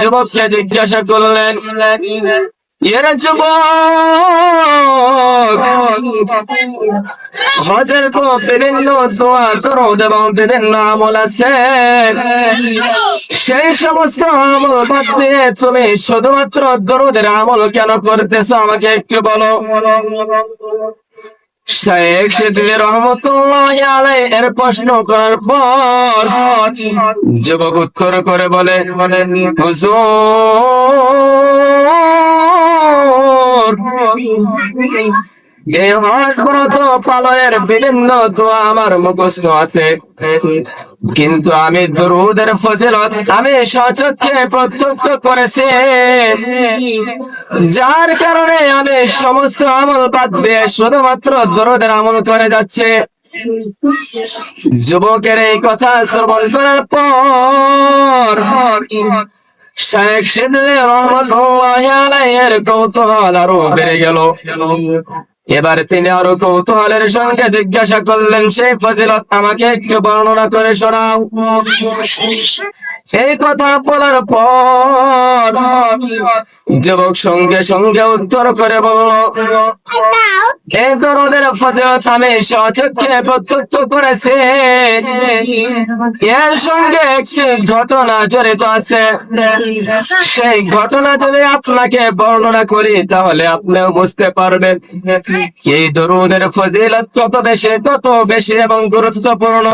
যুবককে জিজ্ঞাসা করলেন যুবক, হজের আমল আছে। সেই সমস্ত আমল বাদ দিয়ে তুমি শুধুমাত্র দরুদের আমল কেন করতেছ আমাকে একটু বলো? শেখ রহমতুল্লাহ আলাই এর প্রশ্ন করার পর যুবক উত্তর করে বলে, হুজুর, এই হজ ব্রত বিভিন্ন দোয়া আমার মুখস্থ আছে। কিন্তু আমি দরুদের ফজিলত, আমি সচক্ষে প্রত্যক্ষ করেছি। যার কারণে আমি সমস্ত আমল বাদ দিয়ে শুধুমাত্র দরুদের আমল করে যাচ্ছে। যুবকের এই কথা শ্রবণ করার পর শেখ রহমতুল্লাহ আলাইহির কৌতূহল আরও বেড়ে গেল। এবার তিনি আরও কৌতূহলের সঙ্গে জিজ্ঞাসা করলেন সেই ফজিলত আমাকে একটু বর্ণনা করে শোনাও। এই কথা বলার পর যুবক সঙ্গে সঙ্গে উত্তর করে বলল এই দরদের ফজিলত আমি সচক্ষে প্রত্যক্ষ করেছি। এর সঙ্গে একটি ঘটনা জড়িত আছে। সেই ঘটনা যদি আপনাকে বর্ণনা করি, তাহলে আপনিও বুঝতে পারবেন এই দরুদের ফজিলত কত বেশি তত বেশি এবং গুরুত্বপূর্ণ।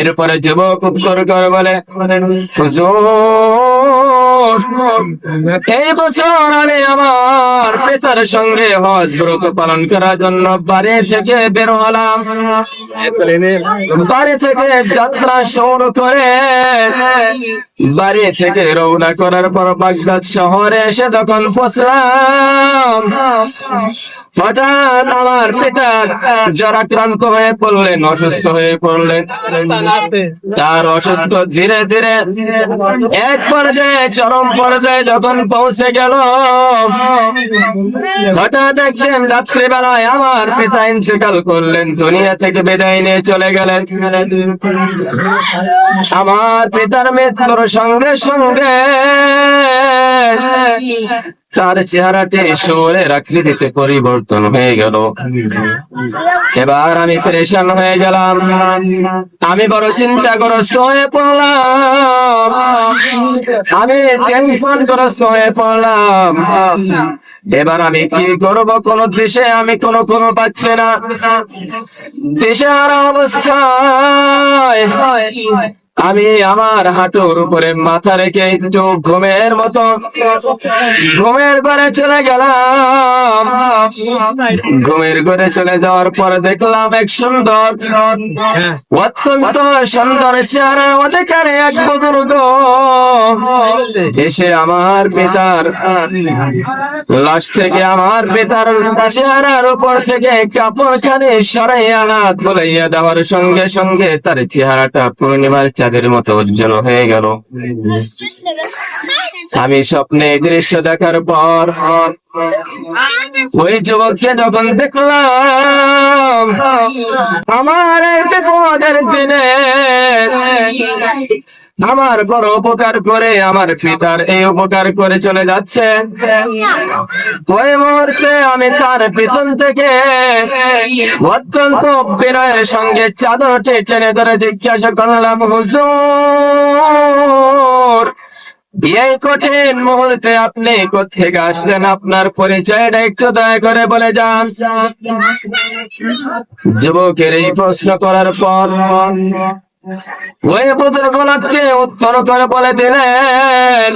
এরপরে যুবক উত্তর করে বলে এই বছর আমি আমার পিতার সঙ্গে হজ ব্রত পালন করার জন্য বাড়ি থেকে বের হলাম। বাড়ি থেকে যাত্রা শুরু করে বাড়ি থেকে রওনা করার পর বাগদাদ শহরে এসে তখন পৌঁছলাম হঠাৎ আমার পিতা জরাক্রান্ত হয়ে পড়লেন, অসুস্থ হয়ে পড়লেন। তার অসুস্থ ধীরে ধীরে এক পর্যায়ে চরম পর্যায়ে যখন পৌঁছে গেল, হঠাৎ একদিন রাত্রিবেলায় আমার পিতা ইন্তেকাল করলেন, দুনিয়া থেকে বিদায় নিয়ে চলে গেলেন। আমার পিতার মৃত্যুর সঙ্গে সঙ্গে তার চেহারাটি শোলের আকৃতিতে পরিবর্তন হয়ে গেল। এবার আমি পরেশান হয়ে গেলাম। আমি বড় চিন্তাগ্রস্ত হয়ে পড়লাম। আমি টেনশন গ্রস্ত হয়ে পড়লাম। এবার আমি কি করব? কোন দেশে আমি কোন কোন পাচ্ছি না। দেশের অবস্থায় আমি আমার হাঁটুর উপরে মাথা রেখে একটু ঘুমের মতো, ঘুমের ঘরে চলে গেলাম। ঘুমের ঘরে চলে যাওয়ার পর দেখলাম এক সুন্দর, অত্যন্ত সুন্দর চেহারা অধিকারে এক বুজুর্গ। এসে আমার পিতার লাশ থেকে আমার পিতার চেহারার উপর থেকে কাপড় খানে সরাই আনাত বলাইয়া দেওয়ার সঙ্গে সঙ্গে তার চেহারাটা পূর্ণিমার চাঁদের মতো উজ্জ্বল হয়ে গেল। আমি স্বপ্নে দৃশ্য দেখার পর ওই যুবককে যখন দেখলাম, আমার দিনে আমার বড় উপকার করে, আমার পিতার এই উপকার করে চলে যাচ্ছে। ওই মুহূর্তে আমি তার পিছন থেকে অত্যন্ত বিনয়ের সঙ্গে চাদরটি টেনে ধরে জিজ্ঞাসা করলাম, হুজুর, এই কঠিন মুহূর্তে আপনি কোথেকে আসলেন? আপনার পরিচয়টা একটু দয়া করে বলে যান। যুবকের এই প্রশ্ন করার পর ওই পুত্র গোলাপকে উত্তর করে বলে দিলেন।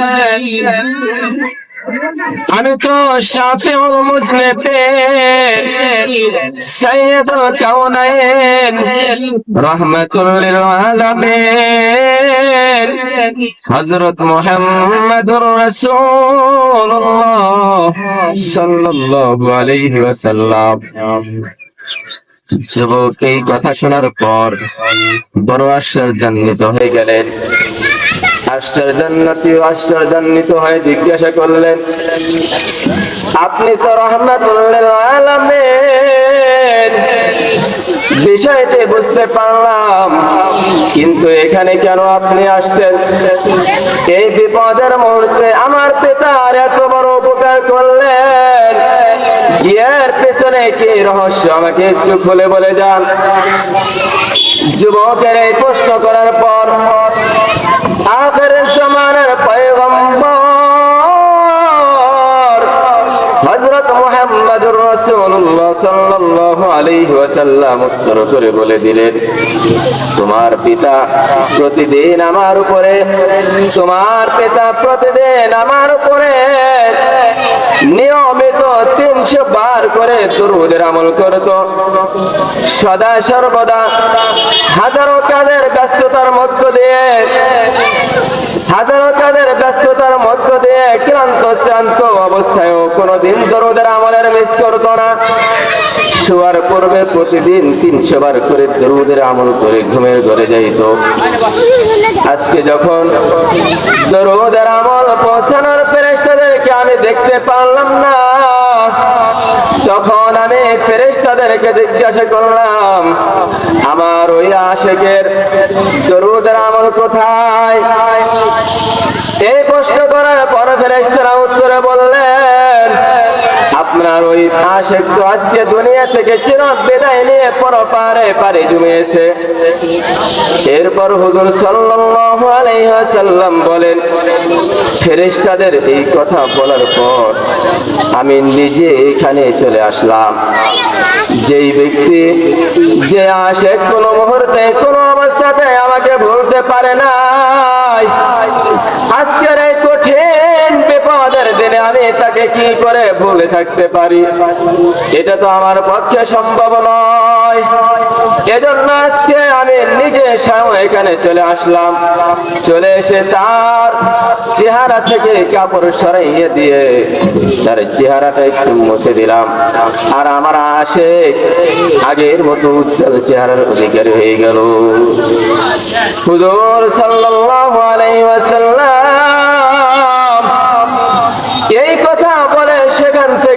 আমি তো শাফিউল মুসলিমিন সাইয়্যিদুল কাউনাইন, রাহমাতুল লিল আলামিন। হযরত মুহাম্মদুর রাসূলুল্লাহ যুবক এই কথা শোনার পর বড় আশ্চর্যান্বিত হয়ে গেলেন। আপনি তো বিষয়টি বুঝতে পারলাম, কিন্তু এখানে কেন আপনি আসছেন? এই বিপদের মুহূর্তে আমার পিতার এত বড় উপকার করলেন এর পেছনে কি রহস্য? আমাকে একটু খুলে বলে যান। যুবকের এই প্রশ্ন করার পর, আখের সমানের পয়গম্বর হযরত মুহাম্মদুর রাসূলুল্লাহ সাল্লাল্লাহু আলাইহি ওয়াসাল্লাম উত্তর করে বলে দিলেন, তোমার পিতা প্রতিদিন আমার উপরে, তোমার পিতা প্রতিদিন আমার উপরে নিয়মিত তিনশো বার করে দুরুদের আমল করত। সদা সর্বদা হাজারো কাজের ব্যস্ততার মধ্য দিয়ে, হাজারো কাজের ব্যস্ততার মধ্য দিয়ে ক্লান্ত, শ্রান্ত অবস্থায়ও কোনোদিন দরুদের আমলের মিস করতো না। শোয়ার পূর্বে প্রতিদিন তিনশো বার করে দরুদের আমল করে ঘুমের ঘরে যাইত। আজকে যখন দরুদের আমল পৌঁছানোর ফেরেস্তাদেরকে আমি দেখতে পারলাম না তখন আমি ফেরেস্তাদেরকে জিজ্ঞাসা করলাম, আমার ওই আশেকের দরুদের আমল কোথায়? এই প্রশ্ন করার পর ফেরেস্তারা উত্তরে বললেন আপনার ওই আশেক তো আজকে দুনিয়া থেকে চির বিদায় নিয়ে পরপারে পারে জমিয়েছে। এরপর হুজুর সাল্লাল্লাহু আলাইহি ওয়াসাল্লাম বলেন, ফেরেশতাদের এই কথা বলার পর আমি নিজে এখানে চলে আসলাম। যেই ব্যক্তি, যে আশেক কোনো মুহূর্তে, কোনো অবস্থাতে আমাকে ভুলতে পারে নাই। আজকের এই আমি তাকে কি করে ভুলে থাকতে পারি? এটা তো আমার পক্ষে সম্ভব নয়। এজন্য আজকে আমি নিজে এখানে চলে আসলাম। চলে এসে তার চেহারা থেকে কাপড় সরাইয়ে দিয়ে তার চেহারাটা একটু মুছে দিলাম। আর আমার আসে আগের মতো উজ্জ্বল চেহারার অধিকারী হয়ে গেল। হুজুর সাল্লাল্লাহু আলাইহি ওয়াসাল্লাম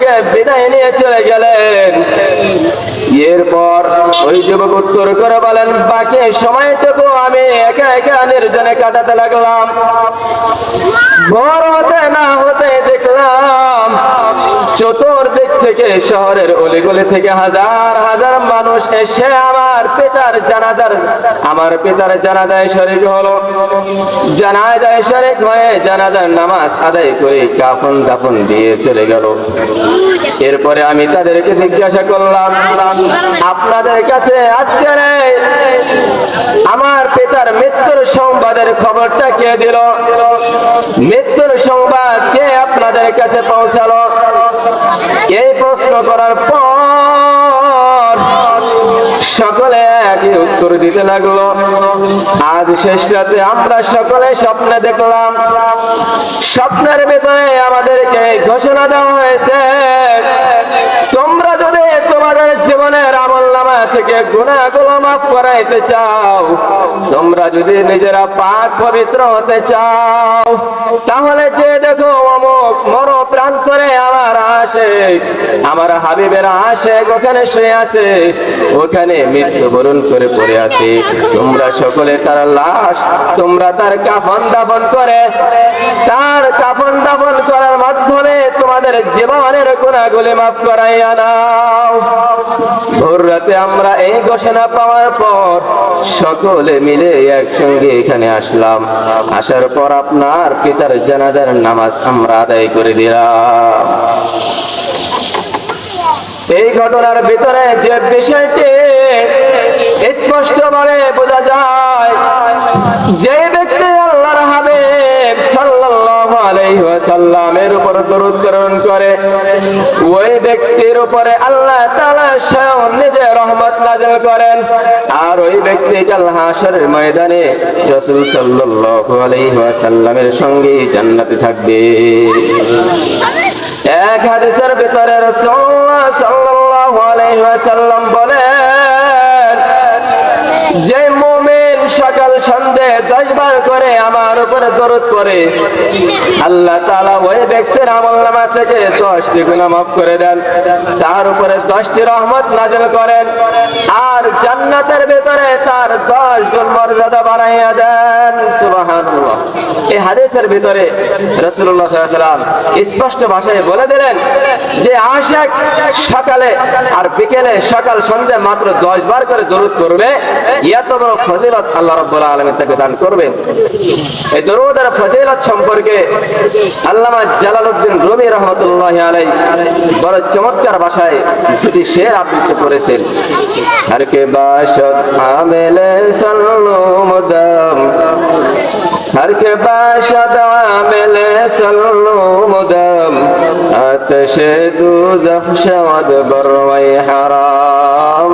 থেকে বিদায় নিয়ে চলে গেলেন। এরপর ওই যুবক উত্তর করে বলেন, বাকি সময়টুকু আমি একা একা নির্জনে কাটাতে লাগলাম। বড় হতে না হতে দেখলাম চতুর্দিক থেকে, শহরের অলিগলি থেকে হাজার হাজার মানুষ এসে আমার পিতার জানাজার, আমার পিতার জানাজায় শরিক হলো। জানাজায় শরিক হয়ে জানাজার নামাজ আদায় করে কাফন দাফন দিয়ে চলে গেল। এরপরে আমি তাদেরকে জিজ্ঞাসা করলাম, আপনাদের কাছে আজকের এই আমার পিতার মৃত্যুর সংবাদের খবরটা কে দিল? মৃত্যুর সংবাদ কে আপনাদের কাছে পৌঁছালো? এই প্রশ্ন করার পর সকলে একই উত্তর দিতে লাগল। আজ শেষ রাতে আমরা সকলে স্বপ্নে দেখলাম, স্বপ্নের ভিতরে আমাদেরকে ঘোষণা দেওয়া হয়েছে, তোমরা যদি তোমাদের জীবনের আমল নামা থেকে গুণাগুলো মাফ করাইতে চাও, তোমরা যদি নিজেরা পাক পবিত্র হতে চাও, তাহলে যে দেখো অমুক মর প্রান্তরে আমার আসে, আমার হাবিবের আসে, ওখানে শুয়ে আছে, ওখানে মৃত্যুবরণ করে পড়ে আছে। তোমরা সকলে তার লাশ, তোমরা তার কাফন দাফন করে, তার কাফন দাফন করার মাধ্যমে তোমাদের জীবনের গুণাগুলি মাফ করাইয়া নাও ভোর রাতে আমরা এই ঘোষণা পাওয়ার পর সকলে মিলে একসঙ্গে এখানে আসলাম। আসার পর আপনার পিতার জানাজার নামাজ আমরা আদায় করে দিলাম। এই ঘটনার ভিতরে যে বিষয়টি স্পষ্ট ভাবে বোঝা যায়, যে ব্যক্তি আল্লাহর হাবিব ওই ব্যক্তির উপরে আল্লাহ নিজে রহমত করেন আর ওই ব্যক্তি ময়দানে সঙ্গে জান্নাতে থাকবে। এক হাদিসের ভিতরে রাসূলুল্লাহ যে মুমিন সকাল সন্ধে দশ বার করে আমার উপরে দরদ করে আল্লাহ তাআলা ওই ব্যক্তির আমল নামা থেকে দশটি গুণা মাফ করে দেন। তার উপরে দশটি রহমত নাজল করেন আর জান্নাতের ভেতরে তার দশ গুণ মর্যাদা বাড়াইয়া দেন। সুবহানাল্লাহ। এই হাদিসের ভিতরে রাসূলুল্লাহ সাল্লাল্লাহু স্পষ্ট ভাষায় বলে দিলেন যে আশাক সকালে আর বিকেলে সকাল সন্ধ্যে মাত্র দশ বার করে দরুদ করবে এত বড় ফজিলত আল্লাহ রাব্বুল আলামিন তাকে দান করবেন। এই দরুদের ফজিলত সম্পর্কে আল্লামা জালালউদ্দিন রুমি রহমতুল্লাহ আলাই বড় চমৎকার ভাষায় দুটি শের আবৃত্তি করেছেন। হর কে বাসত আমেলে সল্লু মুদম। হর কে বাসত আমেলে সল্লু মুদম। আতশ দুজখ শমদ বরওয়াই হারাম।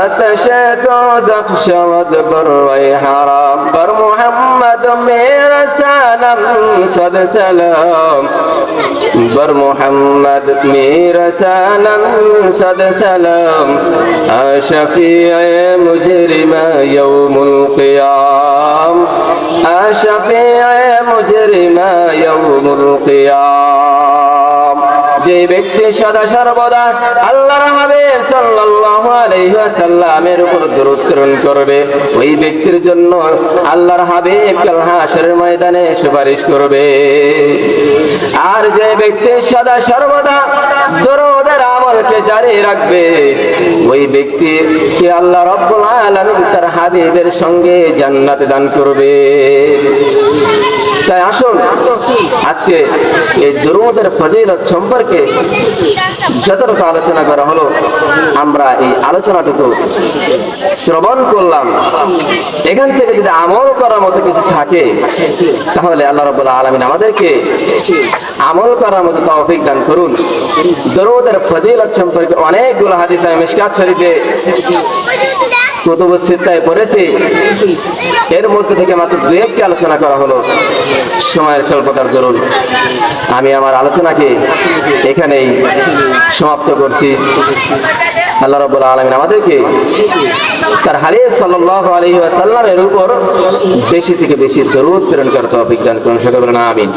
আতশ দুজখ শমদ বরওয়াই হারাম। বর মোহাম্মদ মেরা সালাম সদ সালাম। بر محمد میرا سلام صد سلام شفیع مجرم یوم القیام شفیع مجرم یوم القیام যে ব্যক্তি সদা সর্বদা আল্লাহর হাবিব সাল্লাল্লাহু আলাইহি ওয়াসাল্লামের উপর দরুদ করবে। ওই ব্যক্তির জন্য আল্লাহর হাবিব কাল হাশরের ময়দানে সুপারিশ করবে। আর যে ব্যক্তি সদা সর্বদা দরুদের আমলকে জারি রাখবে, ওই ব্যক্তিকে আল্লাহ রাব্বুল আলামিন তার হাবিবের সঙ্গে জান্নাত দান করবে। তাই আসুন, আজকে এই দরুদের ফজিলত সম্পর্কে যতটুকু আলোচনা করা হলো, আমরা এই আলোচনাটুকু শ্রবণ করলাম। এখান থেকে যদি আমল করার মতো কিছু থাকে, তাহলে আল্লাহ রাব্বুল আলামিন আমাদেরকে আমল করার মতো তৌফিক দান করুন। দরুদের ফজিলত সম্পর্কে অনেকগুলো হাদিস আমি মিশকাত শরীফে কুতুব সিত্তায় পড়েছি। এর মধ্যে থেকে মাত্র দু একটি আলোচনা করা হলো। সময়ের স্বল্পতার দরুন। আমি আমার আলোচনাকে এখানেই সমাপ্ত করছি। আল্লাহ রাব্বুল আলামিন আমাদেরকে তার হারিয়ে সাল্লাল্লাহু আলাইহি ওয়াসাল্লামের উপর বেশি থেকে বেশি দরুদ প্রেরণ করতে অভিজ্ঞান করুন। সকল আমিন।